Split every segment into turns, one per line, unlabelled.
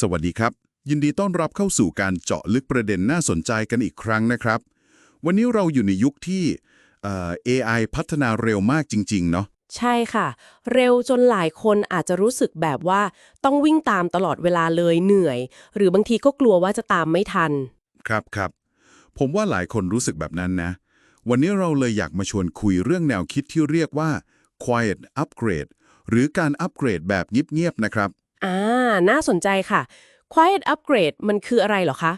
สวัสดีครับ ยินดีต้อนรับเข้าสู่การเจาะลึกประเด็นน่าสนใจกันอีกครั้งนะครับ วันนี้เราอยู่ในยุคที่เอ่อ AI พัฒนาเร็วมากจริง ๆ เนาะ
ใช่ค่ะ เร็วจนหลายคนอาจจะรู้สึกแบบว่าต้องวิ่งตามตลอดเวลาเลยเหนื่อย หรือบางทีก็กลัวว่าจะตามไม่ทัน
ครับครับ ผมว่าหลายคนรู้สึกแบบนั้นนะ วันนี้เราเลยอยากมาชวนคุยเรื่องแนวคิดที่เรียกว่า quiet upgrade หรือการอัปเกรดแบบเงียบๆนะครับ
อ่า น่าสนใจค่ะ Quiet Upgrade มันคืออะไรเหรอคะ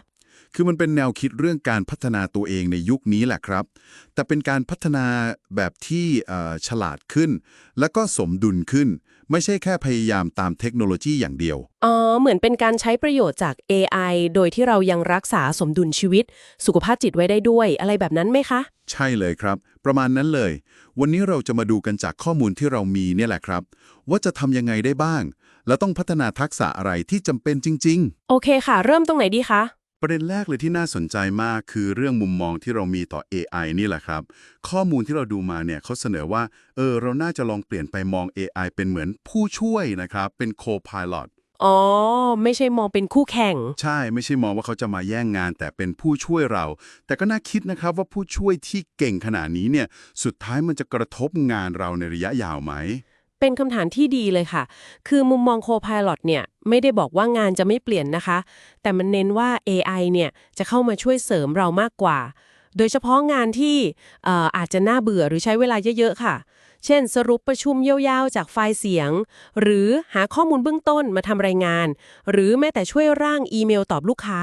คือมันเป็นแนวคิดเรื่องการพัฒนาตัวเองในยุคนี้แหละครับ แต่เป็นการพัฒนาแบบที่เอ่อฉลาดขึ้น แล้วก็สมดุลขึ้น ไม่ใช่แค่พยายามตามเทคโนโลยีอย่างเดียว
อ๋อ เหมือนเป็นการใช้ประโยชน์จาก AI โดยที่เรายังรักษาสมดุลชีวิต สุขภาพจิตไว้ได้ด้วย อะไรแบบนั้นไหมคะ
ใช่เลยครับ ประมาณนั้นเลย วันนี้เราจะมาดูกันจากข้อมูลที่เรามีเนี่ยแหละครับ ว่าจะทำยังไงได้บ้าง แล้วต้องพัฒนาทักษะอะไรที่จำเป็นจริงๆ
โอเคค่ะ เริ่มตรงไหนดีคะ
ประเด็นแรกเลยที่น่าสนใจมากคือเรื่องมุมมองที่เรามีต่อ AI นี่แหละครับ ข้อมูลที่เราดูมาเนี่ยเขาเสนอว่า เออ เราน่าจะลองเปลี่ยนไปมอง AI เป็นเหมือนผู้ช่วยนะครับ เป็น co-pilot
อ๋อ ไม่ใช่มองเป็นคู่แข่ง
ใช่ไม่ใช่มองว่าเขาจะมาแย่งงาน แต่เป็นผู้ช่วยเรา แต่ก็น่าคิดนะครับว่าผู้ช่วยที่เก่งขนาดนี้เนี่ยสุดท้ายมันจะกระทบงานเราในระยะยาวไหม
เป็นคำถามที่ดีเลยค่ะ คือมุมมอง Co-Pilot เนี่ยไม่ได้บอกว่างานจะไม่เปลี่ยนนะคะ แต่มันเน้นว่า AI เนี่ยจะเข้ามาช่วยเสริมเรามากกว่า โดยเฉพาะงานที่เอ่ออาจจะน่าเบื่อหรือใช้เวลาเยอะๆค่ะ เช่น สรุปประชุมยาวๆจากไฟล์เสียง หรือหาข้อมูลเบื้องต้นมาทำรายงาน หรือแม้แต่ช่วยร่างอีเมลตอบลูกค้า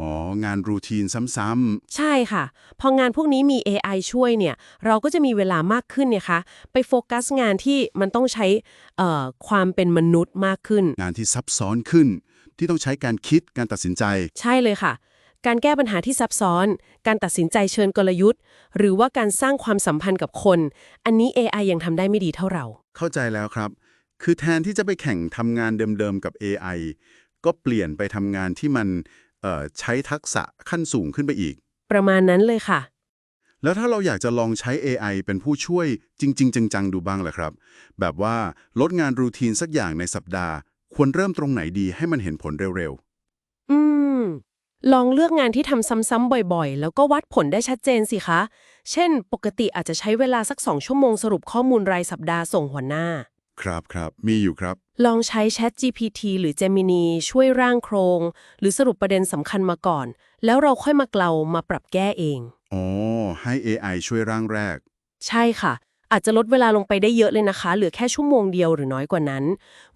อ๋อ งานรูทีนซ้ำ
ใช่ค่ะ พองานพวกนี้มี AI ช่วยเนี่ย เราก็จะมีเวลามากขึ้นเนี่ยคะไปโฟกัสงานที่มันต้องใช้เอ่อความเป็นมนุษย์มากขึ้น
ๆ งานที่ซับซ้อนขึ้น ที่ต้องใช้การคิดการตัดสินใจ
ใช่เลยค่ะ การแก้ปัญหาที่ซับซ้อน การตัดสินใจเชิญกลยุทธ์ หรือว่าการสร้างความสัมพันธ์กับคน อันนี้ AI ยังทำได้ไม่ดีเท่าเรา
เข้าใจแล้วครับ คือแทนที่จะไปแข่งทำงานเดิมๆกับ AI ก็เปลี่ยนไปทำงานที่มันเอ่อ ใช้ทักษะขั้นสูงขึ้นไปอีก
ประมาณนั้นเลยค่ะ
แล้วถ้าเราอยากจะลองใช้ AI เป็นผู้ช่วยจริง ๆ จัง ๆ ดูบ้างล่ะครับ แบบว่าลดงานรูทีนสักอย่างในสัปดาห์ ควรเริ่มตรงไหนดีให้มันเห็นผลเร็ว
อืม ลองเลือกงานที่ทำซ้ำๆบ่อยๆ แล้วก็วัดผลได้ชัดเจนสิคะ เช่น ปกติอาจจะใช้เวลาสัก2ชั่วโมงสรุปข้อมูลรายสัปดาห์ส่งหัวหน้า
ๆ ครับครับมีอยู่ครับ
ลองใช้ Chat GPT หรือ Gemini ช่วยร่างโครง หรือสรุปประเด็นสำคัญมาก่อน แล้วเราค่อยมาเกลามาปรับแก้เอง
อ๋อ ให้ AI ช่วยร่างแรก
ใช่ค่ะ อาจจะลดเวลาลงไปได้เยอะเลยนะคะ เหลือแค่ชั่วโมงเดียวหรือน้อยกว่านั้น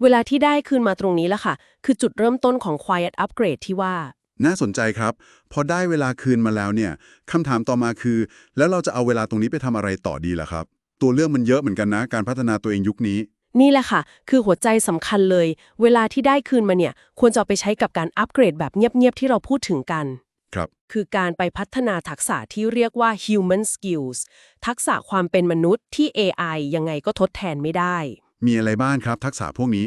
เวลาที่ได้คืนมาตรงนี้ละค่ะ คือจุดเริ่มต้นของ Quiet Upgrade ที่ว่า
น่าสนใจครับ พอได้เวลาคืนมาแล้วเนี่ยคำถามต่อมาคือ แล้วเราจะเอาเวลาตรงนี้ไปทำอะไรต่อดีล่ะครับ ตัวเรื่องมันเยอะเหมือนกันนะ การพัฒนาตัวเองยุคนี้
นี่แหละค่ะ คือหัวใจสำคัญเลย เวลาที่ได้คืนมาเนี่ย ควรจะเอาไปใช้กับการอัปเกรดแบบเงียบ ๆ ที่เราพูดถึงกัน
ครับ
คือการไปพัฒนาทักษะที่เรียกว่า human skills ทักษะความเป็นมนุษย์ที่ AI ยังไงก็ทดแทนไม่ได้
มีอะไรบ้างครับ ทักษะพวกนี้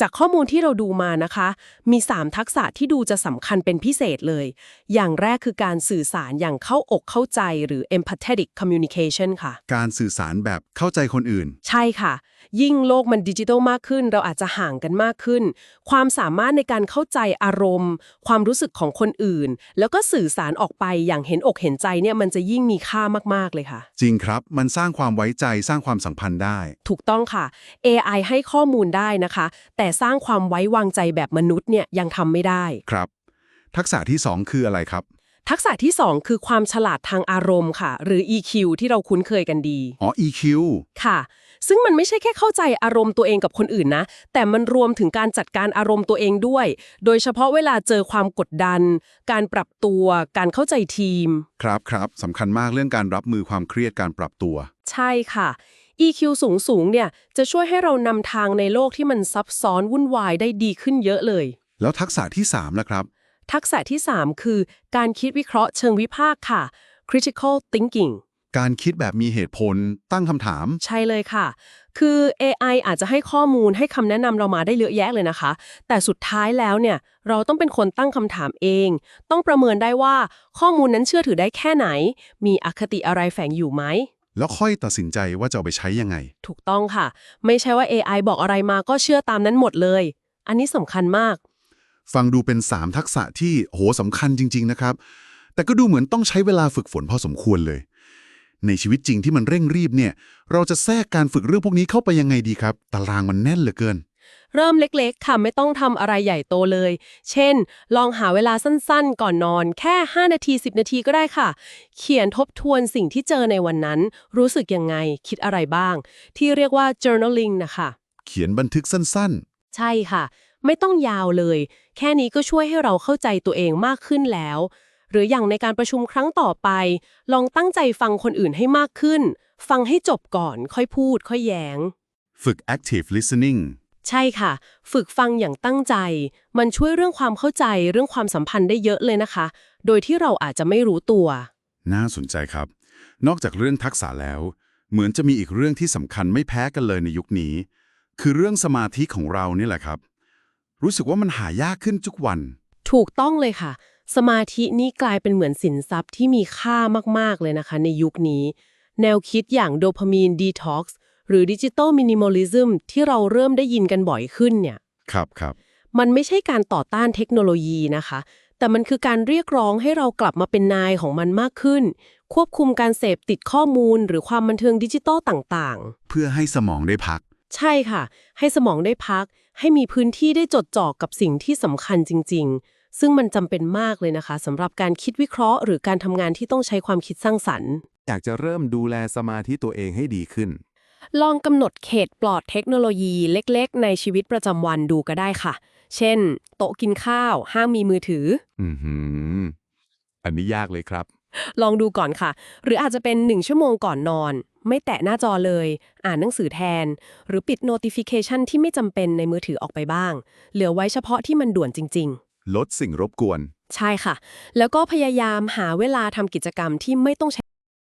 จากข้อมูลที่เราดูมานะคะ มี 3 ทักษะที่ดูจะสำคัญเป็นพิเศษเลย อย่างแรกคือการสื่อสารอย่างเข้าอกเข้าใจหรือ empathetic communication ค่ะ
การสื่อสารแบบเข้าใจคนอื่น
ใช่ค่ะ ยิ่งโลกมันดิจิทัลมากขึ้น เราอาจจะห่างกันมากขึ้น ความสามารถในการเข้าใจอารมณ์ ความรู้สึกของคนอื่น แล้วก็สื่อสารออกไปอย่างเห็นอกเห็นใจเนี่ยมันจะยิ่งมีค่ามากๆเลยค่ะ
จริงครับมันสร้างความไว้ใจสร้างความสัมพันธ์ได้
ถูกต้องค่ะ AI ให้ข้อมูลได้นะคะ แต่สร้างความไว้วางใจแบบมนุษย์เนี่ยยังทำไม่ได้
ครับ ทักษะที่ 2 คืออะไรครับ
ทักษะที่ 2 คือความฉลาดทางอารมณ์ค่ะ หรือ EQ ที่เราคุ้นเคยกันดี
อ๋อ EQ
ค่ะ ซึ่งมันไม่ใช่แค่เข้าใจอารมณ์ตัวเองกับคนอื่นนะ แต่มันรวมถึงการจัดการอารมณ์ตัวเองด้วย โดยเฉพาะเวลาเจอความกดดัน การปรับตัว การเข้าใจทีม
ครับครับสำคัญมากเรื่องการรับมือความเครียดการปรับตัว
ใช่ค่ะ EQ สูงสูงๆเนี่ยจะช่วยให้เรานำทางในโลกที่มันซับซ้อนวุ่นวายได้ดีขึ้นเยอะเลย
แล้วทักษะที่3ล่ะครับ
ทักษะที่ 3 คือ การคิดวิเคราะห์เชิงวิพากษ์ค่ะ critical thinking
การคิดแบบมีเหตุผลตั้งคำถาม
ใช่เลยค่ะ คือ AI อาจจะให้ข้อมูลให้คำแนะนำเรามาได้เยอะแยะเลยนะคะ แต่สุดท้ายแล้วเนี่ย เราต้องเป็นคนตั้งคำถามเอง ต้องประเมินได้ว่าข้อมูลนั้นเชื่อถือได้แค่ไหน มีอคติอะไรแฝงอยู่ไหม
แล้วค่อยตัดสินใจว่าจะเอาไปใช้ยังไง
ถูกต้องค่ะ ไม่ใช่ว่า AI บอกอะไรมาก็เชื่อตามนั้นหมดเลย อันนี้สำคัญมาก
ฟังดูเป็น 3 ทักษะที่โหสำคัญจริง ๆ นะครับ แต่ก็ดูเหมือนต้องใช้เวลาฝึกฝนพอสมควรเลย ในชีวิตจริงที่มันเร่งรีบเนี่ย เราจะแทรกการฝึกเรื่องพวกนี้เข้าไปยังไงดีครับ ตารางมันแน่นเหลือเกิน
เริ่มเล็กๆค่ะไม่ต้องทำอะไรใหญ่โตเลย เช่น ลองหาเวลาสั้นๆ ก่อนนอน แค่ 5 นาที 10 นาทีก็ได้ค่ะ เขียนทบทวนสิ่งที่เจอในวันนั้น รู้สึกยังไง คิดอะไรบ้าง ที่เรียกว่า journaling นะคะ
เขียนบันทึกสั้น
ใช่ค่ะ ไม่ต้องยาวเลย แค่นี้ก็ช่วยให้เราเข้าใจตัวเองมากขึ้นแล้ว หรืออย่างในการประชุมครั้งต่อไป ลองตั้งใจฟังคนอื่นให้มากขึ้น ฟังให้จบก่อนค่อยพูด ค่อยแย้ง
ๆฝึก active listening
ใช่ค่ะ ฝึกฟังอย่างตั้งใจ มันช่วยเรื่องความเข้าใจเรื่องความสัมพันธ์ได้เยอะเลยนะคะ โดยที่เราอาจจะไม่รู้ตัว
น่าสนใจครับ นอกจากเรื่องทักษะแล้ว เหมือนจะมีอีกเรื่องที่สำคัญไม่แพ้กันเลยในยุคนี้ คือเรื่องสมาธิของเรานี่แหละครับ รู้สึกว่ามันหายากขึ้นทุกวัน
ถูกต้องเลยค่ะ สมาธินี่กลายเป็นเหมือนสินทรัพย์ที่มีค่ามาก ๆ เลยนะคะ ในยุคนี้ แนวคิดอย่างโดพามีนดีท็อกซ์หรือดิจิ t a ลมินิมอลิซึมที่เราเริ่มได้ยินกันบ่อยขึ้นเนี่ย
ครับครับ
มันไม่ใช่การต่อต้านเทคโนโลยีนะคะ แต่มันคือการเรียกร้องให้เรากลับมาเป็นนายของมันมากขึ้น ควบคุมการเสพติดข้อมูลหรือความบันเทิงดิจิตอลต่างๆ
เพื่อให้สมองได้พัก
ใช่ค่ะ ให้สมองได้พัก ให้มีพื้นที่ได้จดจ่อกับสิ่งที่สำคัญจริงๆ ซึ่งมันจำเป็นมากเลยนะคะสำหรับการคิดวิเคราะห์ หรือการทำงานที่ต้องใช้ความคิดสร้างสรรค์
อยากจะเริ่มดูแลสมาธิตัวเองให้ดีขึ้น
ลองกำหนดเขตปลอดเทคโนโลยีเล็กๆ ในชีวิตประจำวันดูก็ได้ค่ะ เช่น โต๊ะกินข้าว ห้ามมีมือถือ
อือหือ อันนี้ยากเลยครับ
ลองดูก่อนค่ะ หรืออาจจะเป็น 1 ชั่วโมงก่อนนอน ไม่แตะหน้าจอเลย อ่านหนังสือแทน หรือปิด notification ที่ไม่จำเป็นในมือถือออกไปบ้าง เหลือไว้เฉพาะที่มันด่วนจริงๆ
ลดสิ่งรบกวน
ใช่ค่ะ แล้วก็พยายามหาเวลาทำกิจกรรมที่ไม่ต้องใช้